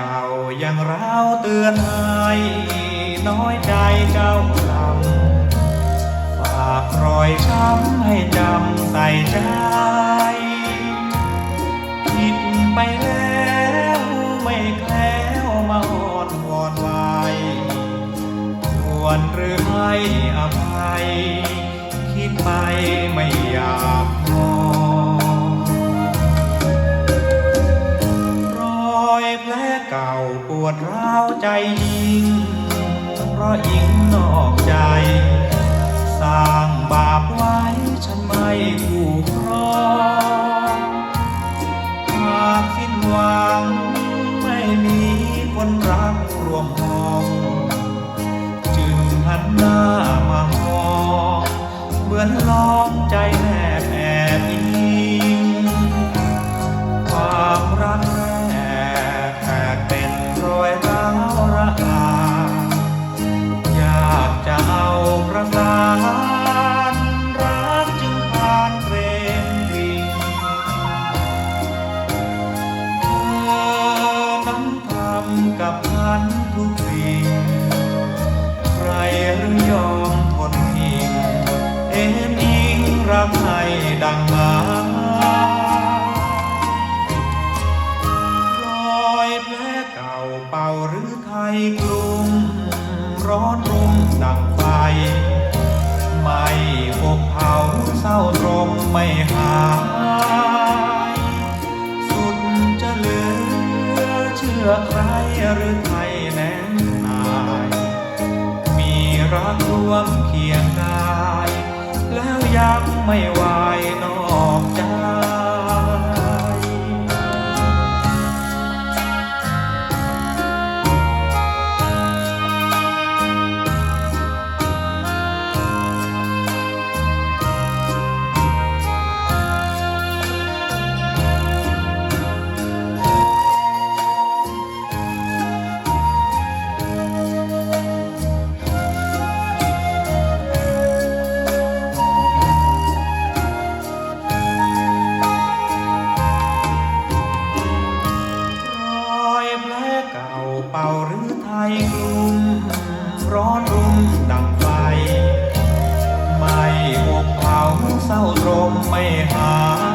เก่ายังร้าวเตือนให้น้อยใจเจ้าลำฝากรอยช้ำให้จำใส่ใจผิดไปแล้วไม่แคล้วมาอ่อนวอนไว้ควรหรือให้อภัย คิดไปไม่อยาก วดร้าวใจยิ่งเพราะอิงนอกใจ สร้างบาปไว้ฉันไม่คู่ครองหากสิ้นหวังไม่มีคนรักรวมห้อง จึงหันหน้ามามองเหมือนลองใจแนบแอบอิงความรัก รักให้ดังมารอยแผลเก่าเป่าหรือไทยกลุ่มร้อนรุ่มดังไฟ ไม่อบเผาเศร้าตรมไม่หายสุดจะเหลือเชื่อใครหรือใครแน่นาย มีรักรวมเคียงกาย ยังไม่วายนอกใจ อนรุ่มดังไฟ ไม่อบเผาเศร้าตรมไม่หา